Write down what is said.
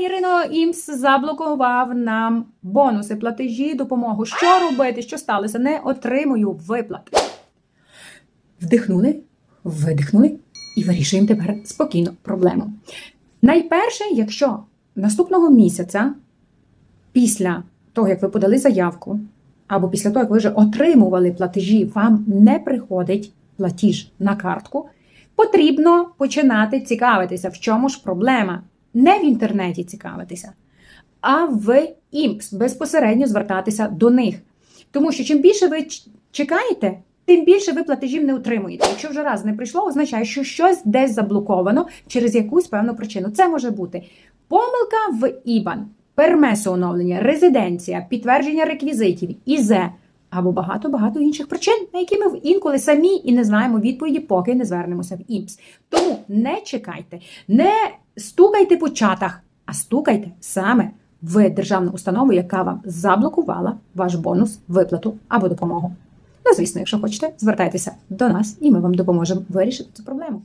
Ірино, ІМС заблокував нам бонуси, платежі, допомогу. Що робити? Що сталося? Не отримую виплат. Вдихнули, видихнули і вирішуємо тепер спокійно проблему. Найперше, якщо наступного місяця, після того, як ви подали заявку, або після того, як ви вже отримували платежі, вам не приходить платіж на картку, потрібно починати цікавитися, в чому ж проблема. Не в інтернеті цікавитися, а в ІМПС безпосередньо звертатися до них. Тому що чим більше ви чекаєте, тим більше ви платежів не отримуєте. Якщо вже раз не прийшло, означає, що щось десь заблоковано через якусь певну причину. Це може бути помилка в IBAN, пермесо оновлення, резиденція, підтвердження реквізитів, ІЗЕ або багато-багато інших причин, на які ми інколи самі і не знаємо відповіді, поки не звернемося в ІМС. Тому не чекайте, не стукайте по чатах, а стукайте саме в державну установу, яка вам заблокувала ваш бонус, виплату або допомогу. Ну, звісно, якщо хочете, звертайтеся до нас, і ми вам допоможемо вирішити цю проблему.